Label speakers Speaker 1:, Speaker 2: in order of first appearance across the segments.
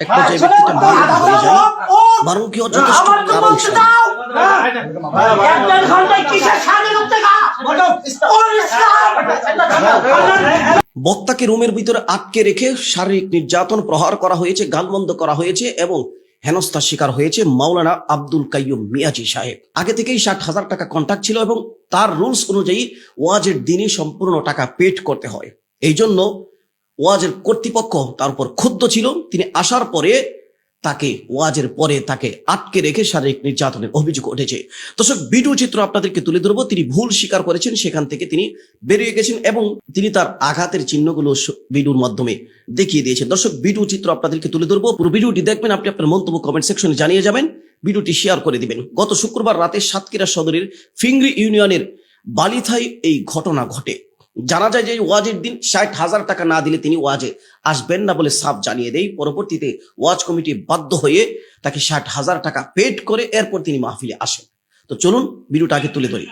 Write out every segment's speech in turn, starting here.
Speaker 1: এক পর্যায়ে ব্যক্তিটা মারা হয়ে যায় যথেষ্ট কারণ ছিল বক্তাকে রুমের ভিতরে আটকে রেখে শারীরিক নির্যাতন প্রহার করা হয়েছে গালমন্দ করা হয়েছে এবং হেনস্থার শিকার হয়েছে মাওলানা আব্দুল কাইয়ুম মিয়াজি সাহেব আগে থেকেই ষাট হাজার টাকা কন্ট্যাক্ট ছিল এবং তার রুলস অনুযায়ী ওয়াজের দিনই সম্পূর্ণ টাকা পেড করতে হয় এই জন্য ওয়াজের কর্তৃপক্ষ তার উপর ক্ষুব্ধ ছিল। তিনি আসার পরে তাকে, ওয়াজের পরে তাকে আটকে রেখে শারীরিক নির্যাতনের অভিযোগ উঠেছে। দর্শক, ভিডিও চিত্র আপনাদেরকে তুলে ধরবো। তিনি ভুল স্বীকার করেছেন, সেখান থেকে তিনি বেরিয়ে গেছেন এবং তিনি তার আঘাতের চিহ্নগুলো ভিডিওর মাধ্যমে দেখিয়ে দিয়েছেন। দর্শক, ভিডিও চিত্র আপনাদেরকে তুলে ধরবো। পুরো ভিডিওটি দেখবেন, আপনি আপনার মন্তব্য কমেন্ট সেকশনে জানিয়ে যাবেন। ভিডিওটি শেয়ার করে দিবেন। গত শুক্রবার রাতে সাতক্ষীরা সদরের ফিংরি ইউনিয়নের বালিথায় এই ঘটনা ঘটে। জানা যায় যে ওয়াজের দিন ষাট হাজার টাকা না দিলে তিনি ওয়াজে আসবেন না বলে সাফ জানিয়ে দেয় পরবর্তীতে ওয়াজ কমিটি বাধ্য হয়ে তাকে ষাট হাজার টাকা পেড করে এরপর তিনি মাহফিলে আসেন। তো চলুন ভিডিওটা আগে তুলে ধরি।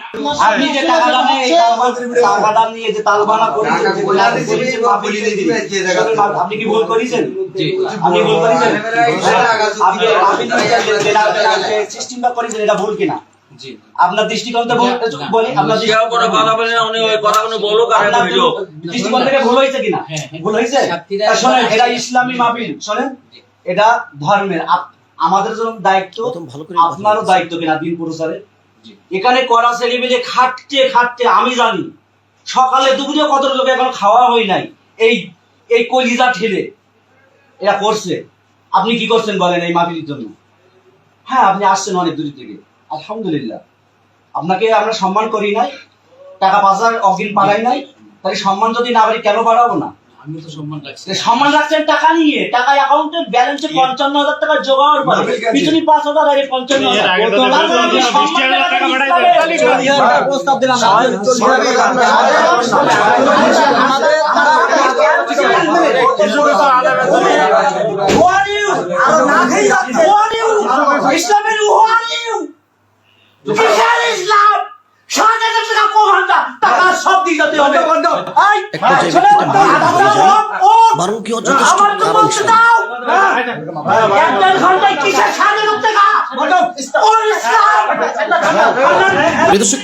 Speaker 2: আপনি ভুল করেছেন এটা ভুল কিনা? আপনার দৃষ্টিকোণ ভুল- বলি আপনার
Speaker 3: কথা বলে না উনি ওই কথাগুলো
Speaker 2: আপনার
Speaker 3: ভিডিও
Speaker 2: দৃষ্টিকোণ থেকে ভুল হয়েছে কিনা? ভুল হয়েছে? তা শোনেন এটা ইসলামী মাহফিল শোনেন। এটা ধর্মের। আমাদের জন্য দায়িত্ব
Speaker 1: ভালো
Speaker 2: আপনারও দায়িত্ব কিনা দিন এখানে করা ছেলেমেলে খাটতে খাটতে আমি জানি সকালে দুপুরে কত লোক এখন খাওয়া হয় নাই এই এই কলিজা ঠেলে এরা করছে। আপনি কি করছেন বলেন এই মাহফিলের জন্য? হ্যাঁ আপনি আসছেন অনেক দূর থেকে। আলহামদুলিল্লাহ আপনাকে আমরা সম্মান করি নাই টাকা পাচার অগ্রিম পাড়াই নাই তাহলে সম্মান যদি না পারি কেন বাড়াবো না
Speaker 3: আমি তো সম্মান রাখছি
Speaker 2: সম্মান রাখছেন টাকা নিয়ে টাকা অ্যাকাউন্টে ব্যালেন্সে পঞ্চান্ন হাজার টাকা জোগাড় করে পিছনে পাঁচ হাজার আগে পঞ্চান্ন হাজার মানে
Speaker 4: প্রস্তাব দিলাম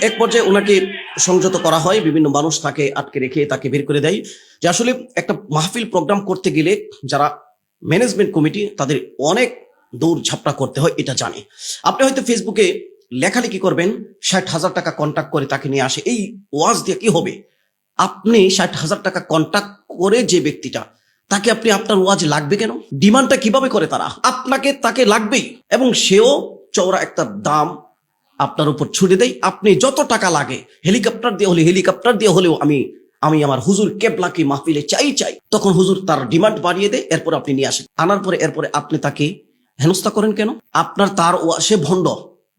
Speaker 1: এক পর্যায়ে ওনাকে সংযত করা হয়, বিভিন্ন মানুষ তাকে আটকে রেখে তাকে বের করে দেয়। যে আসলে একটা মাহফিল প্রোগ্রাম করতে গেলে যারা ম্যানেজমেন্ট কমিটি, তাদের অনেক দৌড় ঝাপটা করতে হয়, এটা জানে। আপনি হয়তো ফেসবুকে লেখালেখি করবেন, ষাট হাজার টাকা কন্ট্যাক্ট করে তাকে নিয়ে আসে। এই ওয়াজ দিয়ে কি হবে? আপনি ষাট হাজার টাকা কন্ট্যাক্ট করে যে ব্যক্তিটা, তাকে আপনি আপনার ওয়াজ লাগবে কেন? ডিমান্ডটা কীভাবে করে তারা? আপনাকে তাকে লাগবেই। এবং সেও চওড়া একটা দাম আপনার উপর ছুটে দেয়। আপনি যত টাকা লাগে, হেলিকপ্টার দিয়ে হলে হেলিকপ্টার দিয়ে হলেও আমি আমি আমার হুজুর কেবলাকে মাহফিলে চাই চাই, তখন হুজুর তার ডিমান্ড বাড়িয়ে দেয়, এরপর আপনি নিয়ে আসেন। আনার পরে, এরপরে আপনি তাকে হেনস্থা করেন কেন? আপনার তার সে ভণ্ড।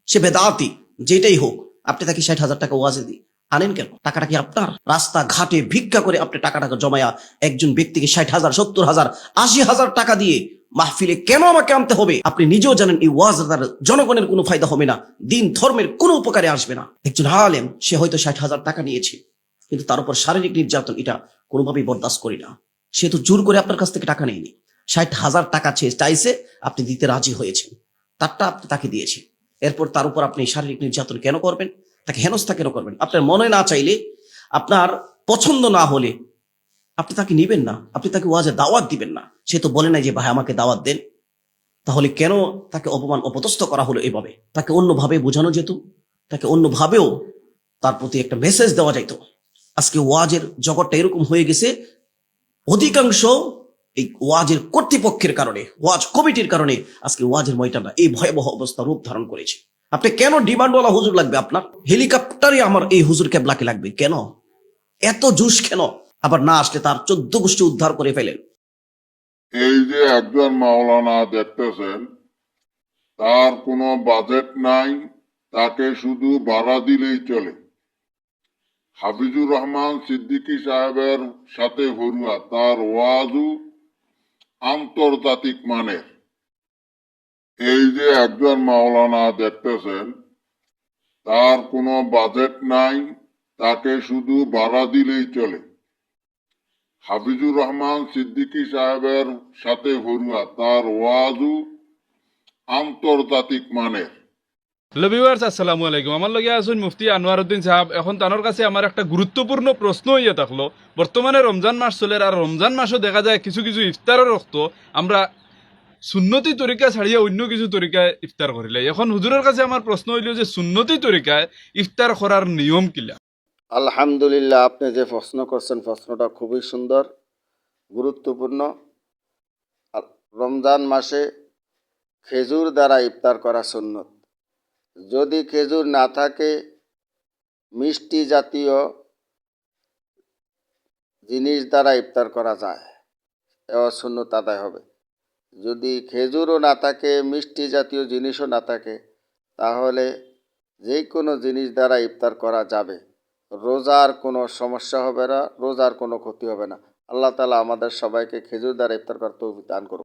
Speaker 1: সে বেদাতি, যেটাই হোক, আপনি তাকে ষাট হাজার টাকা ওয়াজে দিই আনেন কেন? টাকাটা কি আপনার? রাস্তা ঘাটে ভিক্ষা করে আপনি টাকাটাকে জমায়া একজন ব্যক্তিকে ষাট হাজার, সত্তর হাজার, আশি হাজার টাকা দিয়ে মাহফিলে কেন আমাকে আনতে হবে? আপনি নিজেও জানেন এই ওয়াজ দ্বারা জনগণের কোনো ফায়দা হবে না, দিন ধর্মের কোনো উপকারে আসবে না। একজন আলেম, সে হয়তো ষাট হাজার টাকা নিয়েছে, কিন্তু তার উপর শারীরিক নির্যাতন এটা কোনোভাবেই বরদাস্ত করি না। সে তো জোর করে আপনার কাছ থেকে টাকা নেয়নি। ষাট হাজার টাকা চেয়ে চাইছে, আপনি দিতে রাজি হয়েছেন। তারটা আপনি তাকে দিয়েছেন। এরপর তার উপর আপনি শারীরিক নির্যাতন কেন করবেন? তাকে হেনস্থা কেন করবেন? আপনার মনে না চাইলে, আপনার পছন্দ না হলে আপনি তাকে নিবেন না। আপনি তাকে ওয়াজে দাওয়াত দিবেন না। সে তো বলে নাই যে, ভাই, আমাকে দাওয়াত দেন। তাহলে কেন তাকে অপমান অপদস্থ করা হলো এভাবে? তাকে অন্যভাবে বোঝানো যেত? তাকে অন্যভাবেও তার প্রতি একটা মেসেজ দেওয়া যাইতো? আজকে ওয়াজের জগৎটা এরকম হয়ে গেছে, অধিকাংশ এই ওয়াজের কর্তৃপক্ষের কারণে, ওয়াজ কমিটির কারণে আজকে ওয়াজের ময়দানটা এই ভয়াবহ অবস্থা রূপ ধারণ করেছে। আপনি কেন ডিমান্ডওয়ালা হুজুর লাগবে আপনার? হেলিকপ্টারে আমার এই হুজুর কেবলাকে লাগবে কেন? এত জুস কেন? আবার না আসলে তার চোদ্দ গোষ্ঠী উদ্ধার করে ফেলেন।
Speaker 5: এই যে একজন মাওলানা দেখতেছেন, তার কোনো বাজেট নাই, তাকে শুধু ভাড়া দিলেই চলে। হাফিজুর রহমান সিদ্দিকী সাহেবের সাথে হরুয়া, তার ওয়াজু আন্তর্জাতিক মানের এই যে একজন মাওলানা দেখতেছেন, তার কোনো বাজেট নাই, তাকে শুধু বাড়া দিলেই চলে। হাফিজুর রহমান সিদ্দিকী সাহেবের সাথে ভরুয়া তার ওয়াজু আন্তর্জাতিক মানের।
Speaker 4: লবিওয়ার্স আসসালামু আলাইকুম। আমার লগে আছেন মুফতি আনোয়ার উদ্দিন সাহেব। এখন তানোর কাছে আমার একটা গুরুত্বপূর্ণ প্রশ্ন হইয়া থাকল। বর্তমানে রমজান মাস চলে আর রমজান মাসও দেখা যায় কিছু কিছু ইফতারের রক্ত আমরা সুন্নতি তরিকা ছাড়িয়ে অন্য কিছু তরিকায় ইফতার করিলে এখন হুজুরের কাছে আমার প্রশ্ন হইল যে সুন্নতি তরিকায় ইফতার করার নিয়ম কিলা
Speaker 6: আলহামদুলিল্লাহ, আপনি যে প্রশ্ন করছেন, প্রশ্নটা খুবই সুন্দর, গুরুত্বপূর্ণ। রমজান মাসে খেজুর দ্বারা ইফতার করা সুন্নত। যদি খেজুর না থাকে, মিষ্টি জাতীয় জিনিস দ্বারা ইফতার করা যায়। সুন্নত আদায় হবে। যদি খেজুরও না থাকে, মিষ্টি জাতীয় জিনিসও না থাকে, তাহলে যে কোনো জিনিস দ্বারা ইফতার করা যাবে। রোজার কোনো সমস্যা হবে না, রোজার কোনো ক্ষতি হবে না। আল্লাহ তালা আমাদের সবাইকে খেজুর দ্বারা ইফতার করতে দান করুন